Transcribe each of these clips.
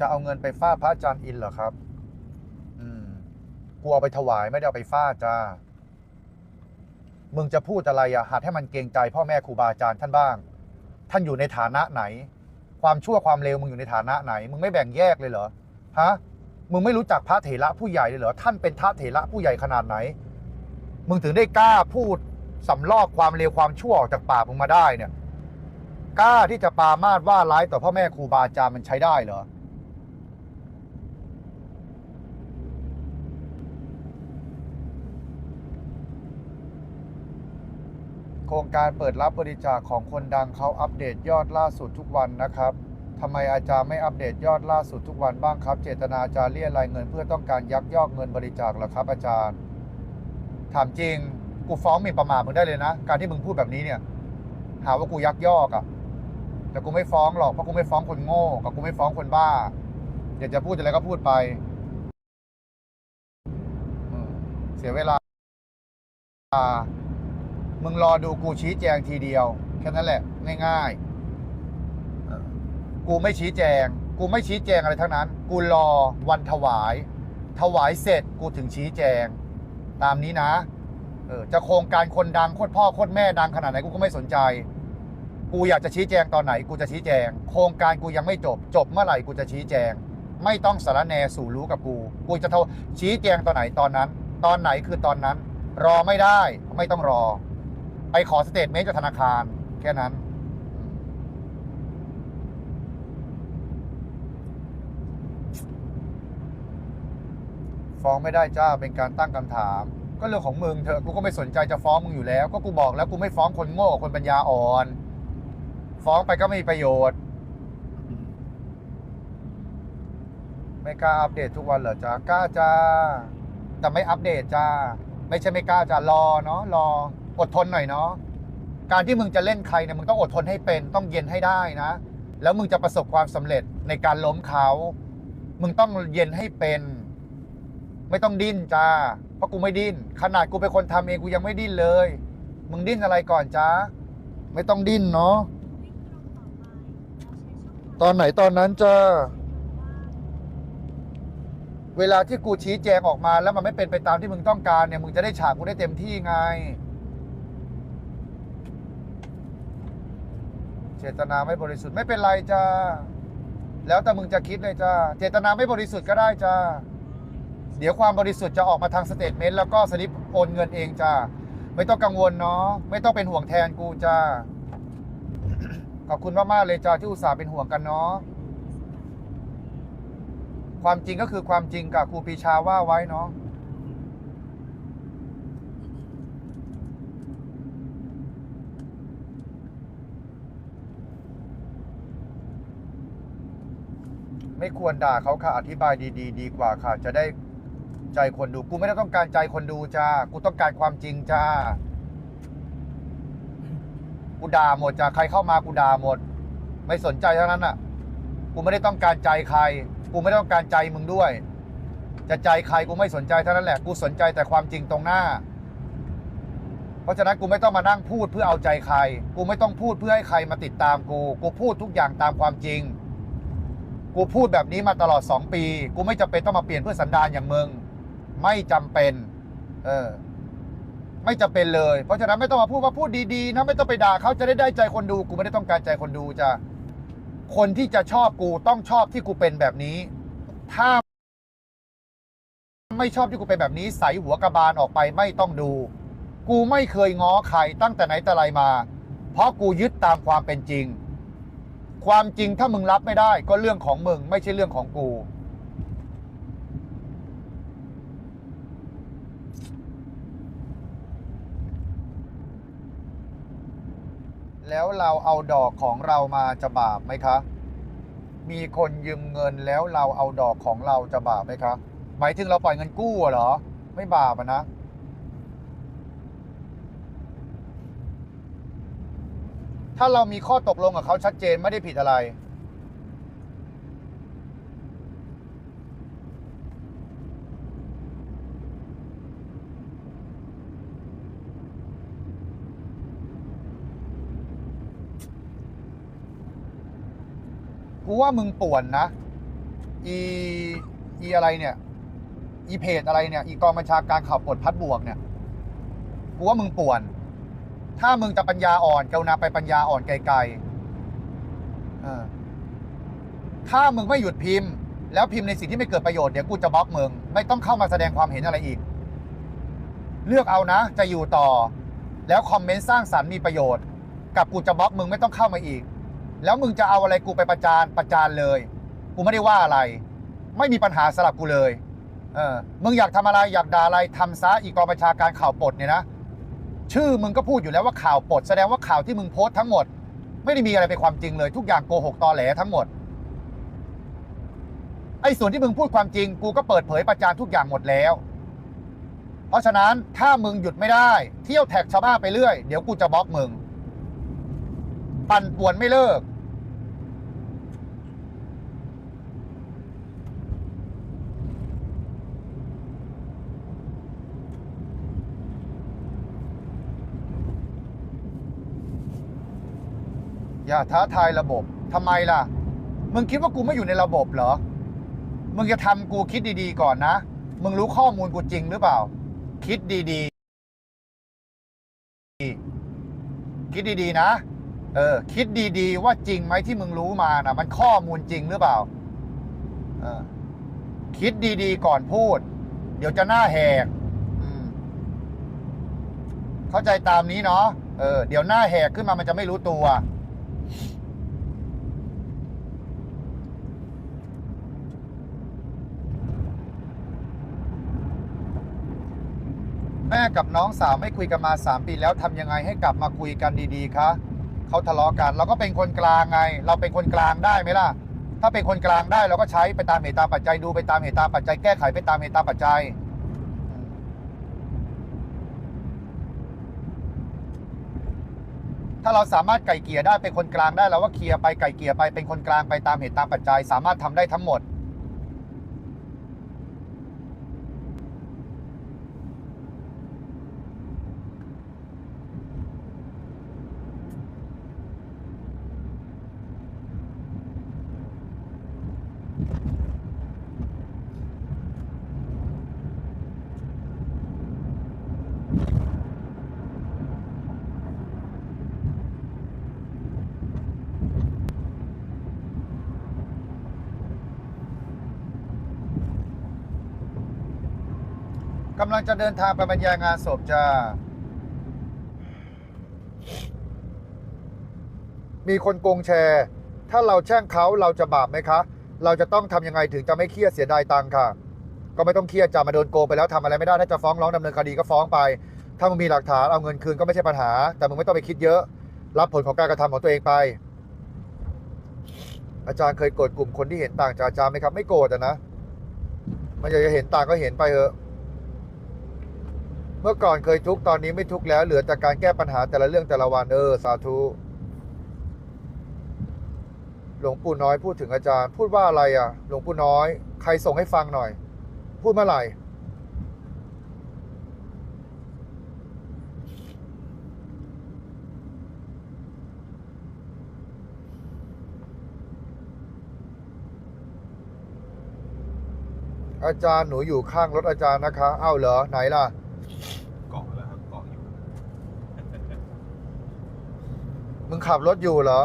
จะเอาเงินไปฟาดพระอาจารย์อินเหรอครับ อืม กูเอาไปถวายไม่ได้เอาไปฟาดจ้า มึงจะพูดอะไรอะหัดให้มันเกรงใจพ่อแม่ครูบาอาจารย์ท่านบ้าง ท่านอยู่ในฐานะไหน ความชั่วความเลวมึงอยู่ในฐานะไหน มึงไม่แบ่งแยกเลยเหรอ ฮะ มึงไม่รู้จักพระเถระผู้ใหญ่เลยเหรอ ท่านเป็นพระเถระผู้ใหญ่ขนาดไหน มึงถึงได้กล้าพูดสำลอกความเลวความชั่วออกจากปากมึงมาได้เนี่ย กล้าที่จะปามาดว่าร้ายต่อพ่อแม่ครูบาอาจารย์มันใช้ได้เหรอ ครงการเปิดรับบริจาคของคนดังเขาอัปเดตยอดล่าสุดทุกวันนะครับทำไมอาจารย์ไม่อัปเดตยอดล่าสุดทุกวันบ้างครับ เจตนาอาจารย์เรียรายเงิน เพื่อต้องการยักยอกเงินบริจาคเหรอครับ อาจารย์ ถามจริง กูฟ้องหมิ่นประมาทมึงได้เลยนะ การที่มึงพูดแบบนี้เนี่ย หาว่ากูยักยอกอะ่ะ แต่กูไม่ฟ้องหรอกเพราะกูไม่ฟ้องคนโง่กับกูไม่ฟ้องคนบ้า อยากจะพูดอะไรก็พูดไปเสียเวลา มึงรอดูกูชี้แจงทีเดียว แค่นั้นแหละ ง่ายๆกูไม่ชี้แจง กูไม่ชี้แจงอะไรทั้งนั้น กูรอวันถวาย ถวายเสร็จกูถึงชี้แจง ตามนี้นะเออจะโครงการคนดังโคตรพ่อโคตรแม่ดังขนาดไหนกูก็ไม่สนใจ กูอยากจะชี้แจงตอนไหน กูจะชี้แจง โครงการกูยังไม่จบ จบเมื่อไหร่กูจะชี้แจง ไม่ต้องสารแนสู่รู้กับกู กูจะโทรชี้แจงตอนไหนตอนนั้น ตอนไหนคือตอนนั้น รอไม่ได้ไม่ต้องรอ ไปขอสเตทเมนต์จากธนาคาร แค่นั้น ฟ้องไม่ได้จ้าเป็นการตั้งคำถาม ก็เรื่องของมึงเถอะกูก็ไม่สนใจจะฟ้องมึงอยู่แล้ว ก็กูบอกแล้วกูไม่ฟ้องคนโง่คนปัญญาอ่อน ฟ้องไปก็ไม่มีประโยชน์ ไม่กล้าอัปเดตทุกวันเหรอจ้ากล้าจ้าแต่ไม่อัปเดตจ้า ไม่ใช่ไม่กล้าจ้ารอเนาะรอ อดทนหน่อยเนาะการที่มึงจะเล่นใครเนี่ยมึงต้องอดทนให้เป็นต้องเย็นให้ได้นะ แล้วมึงจะประสบความสำเร็จในการล้มเขา มึงต้องเย็นให้เป็น ไม่ต้องดิ้นจ้าเพราะกูไม่ดิ้นขนาดกูเป็นคนทำเองกูยังไม่ดิ้นเลย มึงดิ้นอะไรก่อนจ้าไม่ต้องดิ้นเนาะตอนไหนตอนนั้นจ้าเวลาที่กูชี้แจงออกมาแล้วมันไม่เป็นไปตามที่มึงต้องการเนี่ยมึงจะได้ฉากกูได้เต็มที่ไง เจตนาไม่บริสุทธิ์ไม่เป็นไรจ้าแล้วแต่มึงจะคิดเลยจ้าเจตนาไม่บริสุทธิ์ก็ได้จ้าเดี๋ยวความบริสุทธิ์จะออกมาทางสเตทเมนต์แล้วก็สลิปโอนเงินเองจ้าไม่ต้องกังวลเนาะไม่ต้องเป็นห่วงแทนกูจ้าขอบคุณมากๆเลยจ้าที่อุตส่าห์เป็นห่วงกันเนาะความจริงก็คือความจริงกับครูปีชาว่าไว้เนาะ ไม่ควรด่าเขาค่ะอธิบายดีๆ ดีกว่าค่ะ จะได้ใจคนดู กูไม่ได้ต้องการใจคนดูจ้า กูต้องการความจริงจ้า กูด่าหมดจ้าใครเข้ามากูด่าหมด ไม่สนใจเท่านั้นอะ กูไม่ได้ต้องการใจใคร กูไม่ได้ต้องการใจมึงด้วย จะใจใครกูไม่สนใจเท่านั้นแหละ กูสนใจแต่ความจริงตรงหน้า เพราะฉะนั้นกูไม่ต้องมานั่งพูดเพื่อเอาใจใคร กูไม่ต้องพูดเพื่อให้ใครมาติดตามกู กูพูดทุกอย่างตามความจริง กูพูดแบบนี้มาตลอด 2 ปี กูไม่จำเป็นต้องมาเปลี่ยนเพื่อสันดานอย่างมึง ไม่จำเป็น เออ ไม่จำเป็นเลย เพราะฉะนั้นไม่ต้องมาพูดว่าพูดดีๆนะไม่ต้องไปด่าเขาจะได้ได้ใจคนดู กูไม่ได้ต้องการใจคนดูจ้ะคนที่จะชอบกูต้องชอบที่กูเป็นแบบนี้ ถ้า ไม่ชอบที่กูเป็นแบบนี้ ใส่หัวกระบาลออกไปไม่ต้องดู กูไม่เคยง้อใครตั้งแต่ไหนแต่ไรมา เพราะกูยึดตามความเป็นจริง ความจริงถ้ามึงรับไม่ได้ ก็เรื่องของมึงไม่ใช่เรื่องของกู แล้วเราเอาดอกของเรามาจะบาปไหมคะ มีคนยืมเงินแล้วเราเอาดอกของเราจะบาปไหมคะ หมายถึงเราปล่อยเงินกู้เหรอ ไม่บาปะนะ ถ้าเรามีข้อตกลงกับเขาชัดเจนไม่ได้ผิดอะไร กูว่ามึงป่วนนะ อีอีอะไรเนี่ย อีเพจอะไรเนี่ย อีกองบัญชาการข่าวปลดพัดบวกเนี่ย กูว่ามึงป่วน ถ้ามึงจะปัญญาอ่อนกรุณาไปปัญญาอ่อนไกลๆถ้ามึงไม่หยุดพิมพ์ แล้วพิมพ์ในสิ่งที่ไม่เกิดประโยชน์เดี๋ยวกูจะบล็อกมึง ไม่ต้องเข้ามาแสดงความเห็นอะไรอีก เลือกเอานะ จะอยู่ต่อ แล้วคอมเมนต์สร้างสรรค์มีประโยชน์ กับกูจะบล็อกมึงไม่ต้องเข้ามาอีก แล้วมึงจะเอาอะไรกูไปประจานประจานเลย กูไม่ได้ว่าอะไร ไม่มีปัญหาสลับกูเลย เออ มึงอยากทำอะไรอยากด่าอะไรทำซะอีกกองบัญชาการข่าวปลดเนี่ยนะ ชื่อมึงก็พูดอยู่แล้วว่าข่าวปลดแสดงว่าข่าวที่มึงโพสต์ทั้งหมด ไม่ได้มีอะไรเป็นความจริงเลย ทุกอย่างโกหกตอแหลทั้งหมดไอ้ส่วนที่มึงพูดความจริง กูก็เปิดเผยประจานทุกอย่างหมดแล้ว เพราะฉะนั้นถ้ามึงหยุดไม่ได้ เที่ยวแท็กชาวบ้านไปเรื่อย เดี๋ยวกูจะบล็อกมึง ปั่นป่วนไม่เลิก อย่าท้าทายระบบทำไมล่ะ มึงคิดว่ากูไม่อยู่ในระบบเหรอ มึงจะทำกูคิดดีๆก่อนนะ มึงรู้ข้อมูลกูจริงหรือเปล่า คิดดีๆ คิดดีๆนะ เออ คิดดีๆ ว่าจริงไหมที่มึงรู้มานะมันข้อมูลจริงหรือเปล่า เออ คิดดีๆ ก่อนพูด เดี๋ยวจะหน้าแหกเข้าใจตามนี้เนาะ เออ เดี๋ยวหน้าแหกขึ้นมามันจะไม่รู้ตัว กับน้องสาวไม่คุยกันมา 3 ปีแล้วทำยังไงให้กลับมาคุยกันดีๆคะเขาทะเลาะกันเราก็เป็นคนกลางไง เราเป็นคนกลางได้ไหมล่ะ ถ้าเป็นคนกลางได้เราก็ใช้ไปตามเหตุตามปัจจัยดูไปตามเหตุตามปัจจัยแก้ไขไปตามเหตุตามปัจจัยถ้าเราสามารถไก่เกลี่ยได้เป็นคนกลางได้เราก็เคลียร์ไปไก่เกลี่ยไปเป็นคนกลางไปตามเหตุตามปัจจัย สามารถทำได้ทั้งหมด กำลังจะเดินทางไปบรรยายงานศพจ้า มีคนโกงแชร์ ถ้าเราแช่งเขาเราจะบาปไหมคะ เราจะต้องทำยังไงถึงจะไม่เครียดเสียดายตังค่ะ ก็ไม่ต้องเครียดจะมาโดนโกงไปแล้วทำอะไรไม่ได้ถ้าจะฟ้องร้องดำเนินคดีก็ฟ้องไป ถ้ามึงมีหลักฐานเอาเงินคืนก็ไม่ใช่ปัญหา แต่มึงไม่ต้องไปคิดเยอะ รับผลของการกระทำของตัวเองไป อาจารย์เคยโกรธกลุ่มคนที่เห็นต่างจากอาจารย์ไหมครับ ไม่โกรธอะนะมันอยากจะเห็นต่างก็เห็นไปเถอะ เมื่อก่อนเคยทุกข์ตอนนี้ไม่ทุกข์แล้ว เหลือแต่การแก้ปัญหาแต่ละเรื่องแต่ละวันเออสาธุหลวงปู่น้อยพูดถึงอาจารย์ พูดว่าอะไรอะ หลวงปู่น้อย ใครส่งให้ฟังหน่อย พูดเมื่อไหร่อาจารย์หนูอยู่ข้างรถอาจารย์นะคะ เอ้าเหรอ ไหนล่ะ เกาะแล้วครับเกาะอยู่ มึง ขับรถอยู่เหรอ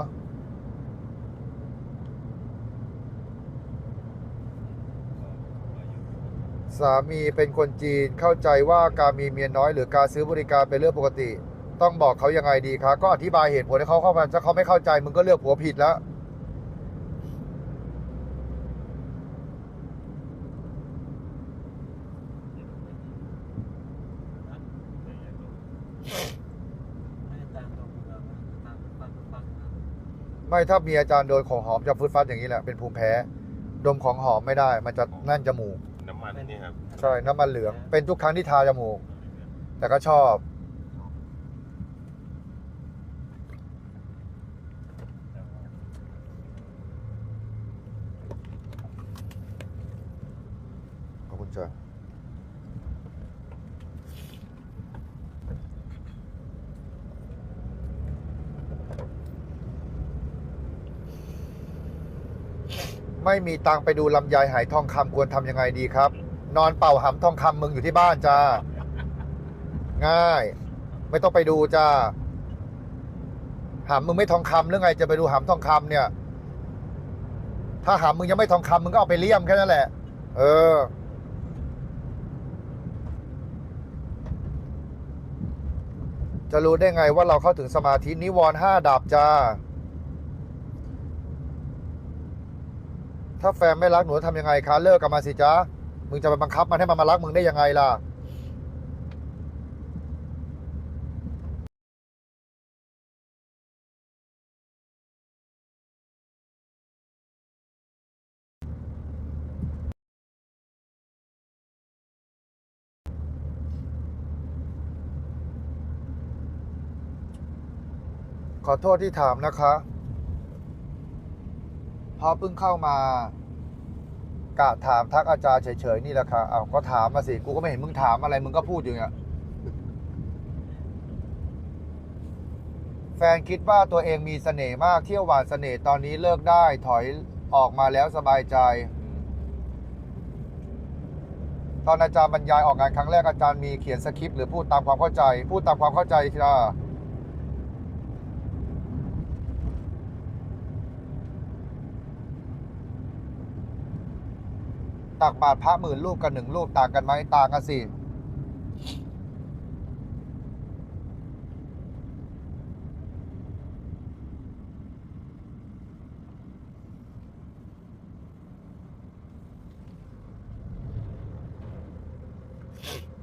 สามีเป็นคนจีนเข้าใจว่าการมีเมียน้อย หรือการซื้อบริการเป็นเรื่องปกติ ต้องบอกเขายังไงดีคะก็อธิบายเหตุผลให้เขาเข้ามาถ้าเขาไม่เข้าใจมึงก็เลือกผัวผิดแล้ว ไม่ถ้ามีอาจารย์โดนของหอมจะฟึดฟัดอย่างนี้แหละเป็นภูมิแพ้ ดมของหอมไม่ได้ มันจะแน่นจมูกน้ำมันนี่ครับ ใช่น้ำมันเหลืองเป็นทุกครั้งที่ทาจมูก แต่ก็ชอบ ขอบคุณจ้ะ ไม่มีตังไปดูลำไยหายทองคำควรทำยังไงดีครับ นอนเป่าหำทองคำมึงอยู่ที่บ้านจ้า ง่าย ไม่ต้องไปดูจ้าหำมึงไม่ทองคำหรือไง จะไปดูหำทองคำเนี่ย ถ้าหำมึงยังไม่ทองคำมึงก็เอาไปเลี่ยมแค่นั้นแหละ เออ จะรู้ได้ไงว่าเราเข้าถึงสมาธินิวรณ์ห้าดับจ้า ถ้าแฟนไม่รักหนูทำยังไงคะเลิกกับมันสิจ๊ะมึงจะไปบังคับมันให้มันมารักมึงได้ยังไงล่ะขอโทษที่ถามนะคะ เพราะเพิ่งเข้ามากะถามทักอาจารย์เฉยๆนี่แหละค่ะอ้าก็ถามมาสิ กูก็ไม่เห็นมึงถามอะไร มึงก็พูดอยู่เนี่ยแฟนคิดว่าตัวเองมีเสน่ห์มาก เที่ยวหวานเสน่ห์ตอนนี้เลิกได้ ถอยออกมาแล้วสบายใจ ตอนอาจารย์บรรยายออกงานครั้งแรกอาจารย์มีเขียนสคริปต์หรือพูดตามความเข้าใจ พูดตามความเข้าใจค่ะ ตักบาตรพระหมื่นรูปกับหนึ่งรูปต่างกันไหมต่างกันสิ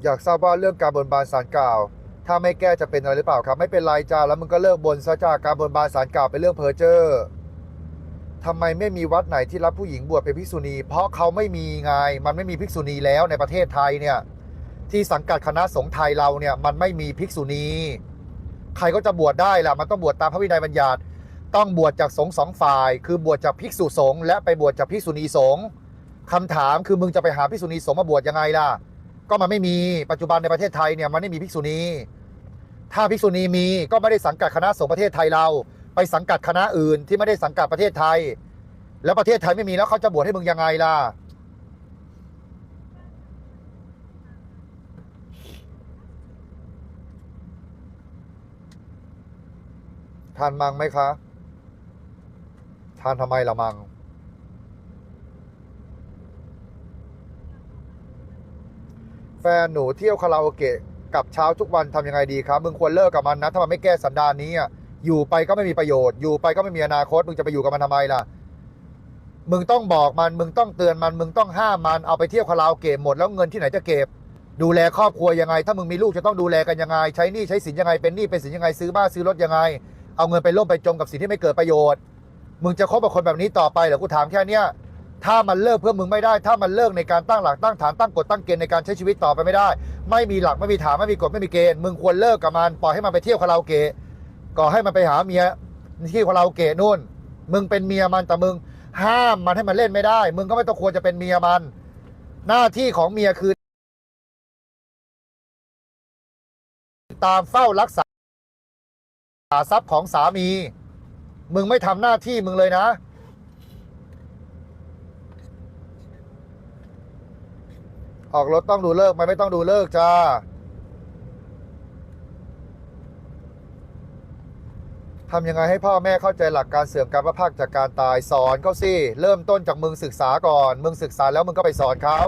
อยากทราบว่าเรื่องการบนบานสารกล่าว ถ้าไม่แก้จะเป็นอะไรหรือเปล่าครับ ไม่เป็นไรจ้าแล้วมึงก็เลิกบนซะจ้าการบนบานสารกล่าวเป็นเรื่องเพ้อเจ้อ ทำไมไม่มีวัดไหนที่รับผู้หญิงบวชเป็นภิกษุณี เพราะเขาไม่มีไงมันไม่มีภิกษุณีแล้วในประเทศไทยเนี่ยที่สังกัดคณะสงฆ์ไทยเราเนี่ยมันไม่มีภิกษุณี ใครก็จะบวชได้ล่ะมันต้องบวชตามพระวินัยบัญญัติ ต้องบวชจากสงฆ์สองฝ่าย คือบวชจากภิกษุสงฆ์และไปบวชจากภิกษุณีสงฆ์คำถามคือมึงจะไปหาภิกษุณีสงฆ์มาบวชยังไงล่ะ ก็มันไม่มีปัจจุบันในประเทศไทยเนี่ยมันไม่มีภิกษุณี ถ้าภิกษุณีมีก็ไม่ได้สังกัดคณะสงฆ์ประเทศไทยเรา ไปสังกัดคณะอื่นที่ไม่ได้สังกัดประเทศไทย แล้วประเทศไทยไม่มีแล้วเขาจะบวชให้มึงยังไงล่ะทานมังไหมคะทานทำไมละมัง แฟนหนูเที่ยวคาราโอเกะกับเช้าทุกวันทำยังไงดีครับ มึงควรเลิกกับมันนะ ถ้ามันไม่แก้สันดานนี้อะ อยู่ไปก็ไม่มีประโยชน์ อยู่ไปก็ไม่มีอนาคต มึงจะไปอยู่กับมันทำไมล่ะ มึงต้องบอกมัน มึงต้องเตือนมัน มึงต้องห้ามมัน เอาไปเที่ยวคาราโอเกะหมดแล้วเงินที่ไหนจะเก็บ ดูแลครอบครัวยังไง ถ้ามึงมีลูกจะต้องดูแลกันยังไง ใช้หนี้ใช้สินยังไง เป็นหนี้เป็นสินยังไง ซื้อบ้านซื้อรถยังไง เอาเงินไปร่วมไปจมกับสิ่งที่ไม่เกิดประโยชน์ มึงจะคบกับคนแบบนี้ต่อไปเหรอ กูถามแค่เนี้ย ถ้ามันเลิกเพื่อมึงไม่ได้ ถ้ามันเลิกในการตั้งหลักตั้งฐานตั้งกฎตั้งเกณฑ์ในการใช้ชีวิตต่อไปไม่ได้ ไม่มีหลักไม่มีฐานไม่มีกฎไม่มีเกณฑ์ มึงควรเลิกกับมันปล่อยให้มันไปเที่ยวคาราโอเกะ ก่อให้มันไปหาเมียที่คาราเกะนู่น มึงเป็นเมียมันแต่มึง ห้ามมันให้มันเล่นไม่ได้ มึงก็ไม่ต้องควรจะเป็นเมียมัน หน้าที่ของเมียคือ ตามเฝ้ารักษาทรัพย์ของสามี มึงไม่ทำหน้าที่มึงเลยนะ ออกรถต้องดูเลิกไหมไม่ต้องดูเลิกจ้า ทำยังไงให้พ่อแม่เข้าใจหลักการเสื่อมการพระพากจากการตายสอนเขาสิเริ่มต้นจากมึงศึกษาก่อน มึงศึกษาแล้วมึงก็ไปสอนเขา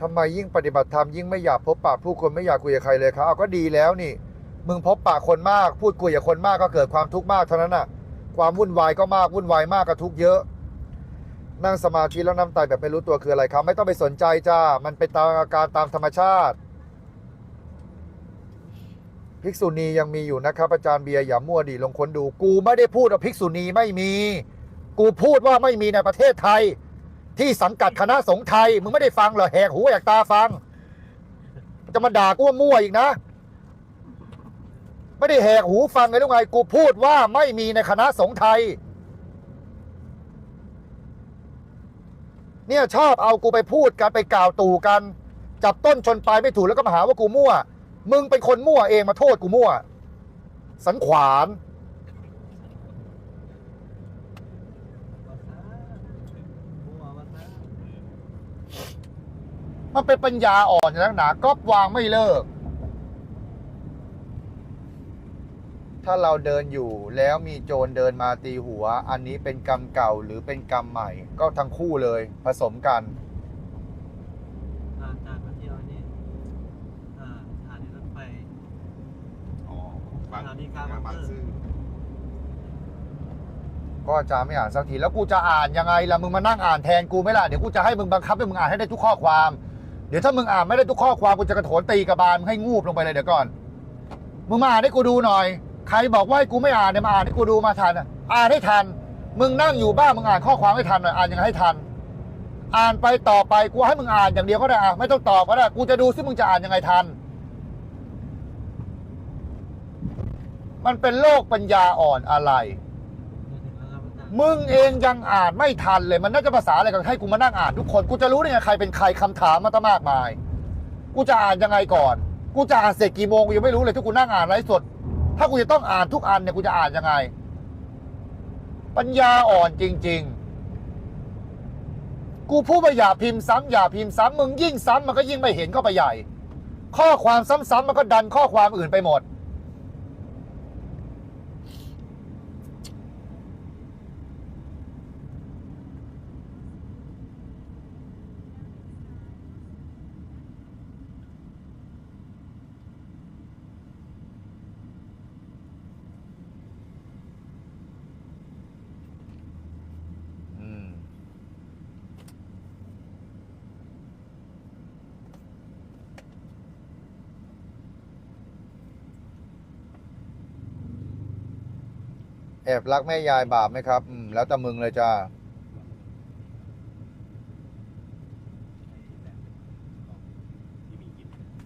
ทำไมยิ่งปฏิบัติธรรมยิ่งไม่อยากพบปะผู้คนไม่อยากคุยกับใครเลยครับเอาก็ดีแล้วนี่ มึงพบปะคนมาก พูดคุยกับคนมากก็เกิดความทุกข์มากเท่านั้นน่ะ ความวุ่นวายก็มากวุ่นวายมากก็ทุกข์เยอะ นั่งสมาธิแล้วน้ำตายแบบไม่รู้ตัวคืออะไรครับ ไม่ต้องไปสนใจจ้า มันเป็นตามอาการตามธรรมชาติภิกษุณียังมีอยู่นะครับอาจารย์เบียร์อย่ามั่วดีลงค้นดู กูไม่ได้พูดว่าภิกษุณีไม่มี กูพูดว่าไม่มีในประเทศไทย ที่สังกัดคณะสงฆ์ไทย มึงไม่ได้ฟังเหรอแหกหูแหกตาฟัง จะมาด่ากูว่ามั่วอีกนะ ไม่ได้แหกหูฟังเลยหรือไงกูพูดว่าไม่มีในคณะสงฆ์ไทย เนี่ยชอบเอากูไปพูดกันไปกล่าวตู่กัน จับต้นชนปลายไม่ถูกแล้วก็มาหาว่ากูมั่ว มึงเป็นคนมั่วเองมาโทษกูมั่ว สันขวาน มันเป็นปัญญาอ่อนอย่างนักหนาก็วางไม่เลิก ถ้าเราเดินอยู่แล้วมีโจรเดินมาตีหัว อันนี้เป็นกรรมเก่าหรือเป็นกรรมใหม่ ก็ทั้งคู่เลยผสมกันอาจารย์มาเที่ยวนี่อ่าสถานีรถไฟอ๋อบางสถานีกลางบางบางซื่ซื่ออก็อาจารย์ไม่อ่านสักทีแล้วกูจะอ่านยังไงล่ะมึงมานั่งอ่านแทนกูไหม่ล่ะเดี๋ยวกูจะให้มึงบังคับให้มึงอ่านให้ได้ทุกข้อความ เดี๋ยวถ้ามึงอ่านไม่ได้ทุกข้อความกูจะกระโถนตีกระบาลมึงให้งูบลงไปเลยเดี๋ยวก่อน มึงมาอ่านให้กูดูหน่อย ใครบอกว่าให้กูไม่อ่านเนี่ยมาอ่านให้กูดูมาทันอะอ่านให้ทัน มึงนั่งอยู่บ้านมึงอ่านข้อความให้ทันหน่อยอ่านยังไงให้ทัน อ่านไปต่อไปกูให้มึงอ่านอย่างเดียวก็ได้อะไม่ต้องตอบก็ได้กูจะดูซิมึงจะอ่านยังไงทัน มันเป็นโลกปัญญาอ่อนอะไร มึงเองยังอ่านไม่ทันเลยมันน่าจะภาษาอะไรกันให้กูมานั่งอ่านทุกคนกูจะรู้ได้ไงใครเป็นใครคำถามมาตั้งมากมาย กูจะอ่านยังไงก่อน กูจะอ่านเสร็จกี่โมงกูยังไม่รู้เลยถ้ากูนั่งอ่านไลฟ์สด ถ้ากูจะต้องอ่านทุกอันเนี่ยกูจะอ่านยังไง ปัญญาอ่อนจริง ๆ กูพูดว่าอย่าพิมพ์ซ้ำอย่าพิมพ์ซ้ำมึงยิ่งซ้ำมันก็ยิ่งไม่เห็นเข้าไปใหญ่ ข้อความซ้ำๆมันก็ดันข้อความอื่นไปหมด แอบรักแม่ยายบาปไหมครับ อืม แล้วแต่มึงเลยจ้า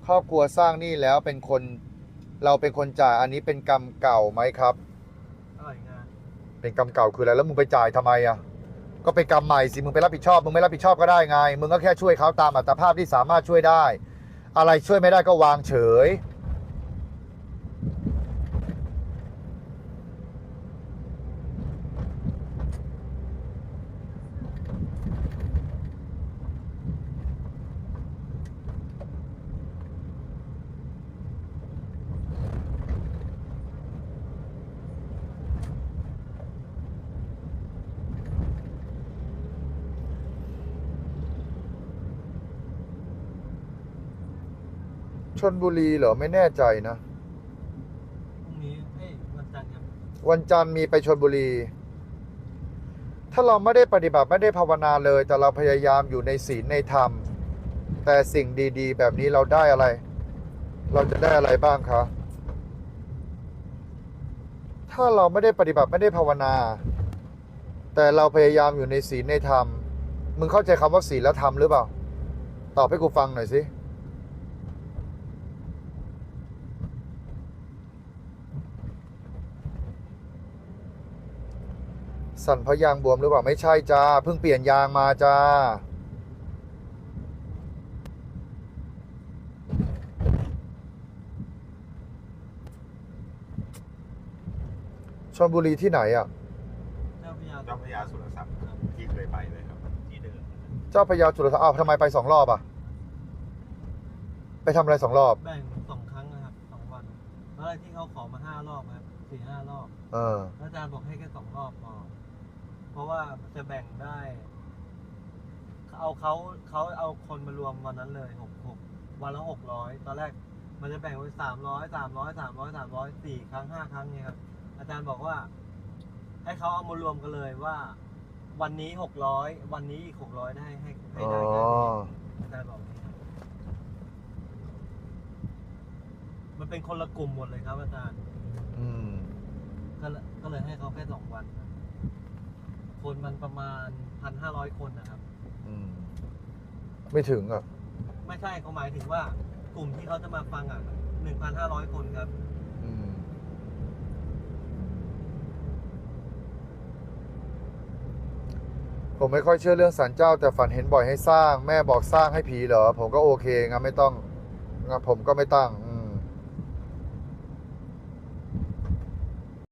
ครอบครัวสร้างหนี้แล้วเป็นคน เราเป็นคนจ่ายอันนี้เป็นกรรมเก่าไหมครับอร่อยงานเป็นกรรมเก่าคืออะไรแล้วมึงไปจ่ายทำไมอะ ก็เป็นกรรมใหม่สิมึงไปรับผิดชอบมึงไม่รับผิดชอบก็ได้ไง มึงก็แค่ช่วยเขาตามอัตภาพที่สามารถช่วยได้ อะไรช่วยไม่ได้ก็วางเฉย ชนบุรีเหรอไม่แน่ใจนะ พรุ่งนี้เอ้ยวันจันทร์ครับวันจันทร์มีไปชนบุรี ถ้าเราไม่ได้ปฏิบัติไม่ได้ภาวนาเลย แต่เราพยายามอยู่ในศีลในธรรม แต่สิ่งดีๆ แบบนี้เราได้อะไร เราจะได้อะไรบ้างคะ ถ้าเราไม่ได้ปฏิบัติไม่ได้ภาวนา แต่เราพยายามอยู่ในศีลในธรรม มึงเข้าใจคำว่าศีลและธรรมหรือเปล่า ตอบให้กูฟังหน่อยสิ สั่นเพราะยางบวมหรือเปล่าไม่ใช่จ้าเพิ่งเปลี่ยนยางมาจ้าชลบุรีที่ไหนอะ เจ้าพระยาเจ้าพระยาสุรศักดิ์ที่เคยไปเลยครับ ที่เดิมเจ้าพระยาจุลศักดิ์อ้าวทำไมไปสองรอบอะ ไปทำอะไรสองรอบแบ่งสองครั้งนะครับสองวันตอนแรกที่เขาขอมาห้ารอบครับสี่ห้ารอบเออ แล้วอาจารย์บอกให้แค่สองรอบพอ เพราะว่าจะแบ่งได้ เอาเขาเขาเอาคนมารวมวันนั้นเลยหกหกวันละหกร้อยตอนแรกมันจะแบ่งไว้สามร้อยสามร้อยสามร้อยสามร้อยสี่ครั้งห้าครั้งเนี่ยครับ อาจารย์บอกว่า ให้เขาเอามารวมกันเลยว่า วันนี้หกร้อยวันนี้อีกหกร้อยได้ให้ให้อ๋อได้แค่นี้อาจารย์บอกอย่างนี้ครับมันเป็นคนละกลุ่มหมดเลยครับอาจารย์ อืม ก็เลยก็เลยให้เขาแค่สองวันครับ คนคนมันประมาณพันห้าร้อยคนนะครับ อืมไม่ถึงอะ ไม่ใช่เขาหมายถึงว่ากลุ่มที่เขาจะมาฟังอะหนึ่งพันห้าร้อยคนครับ อืม ผมไม่ค่อยเชื่อเรื่องสันเจ้า แต่ฝันเห็นบ่อยให้สร้าง แม่บอกสร้างให้ผีเหรอ ผมก็โอเคงั้นไม่ต้องงั้นผมก็ไม่ตั้งอื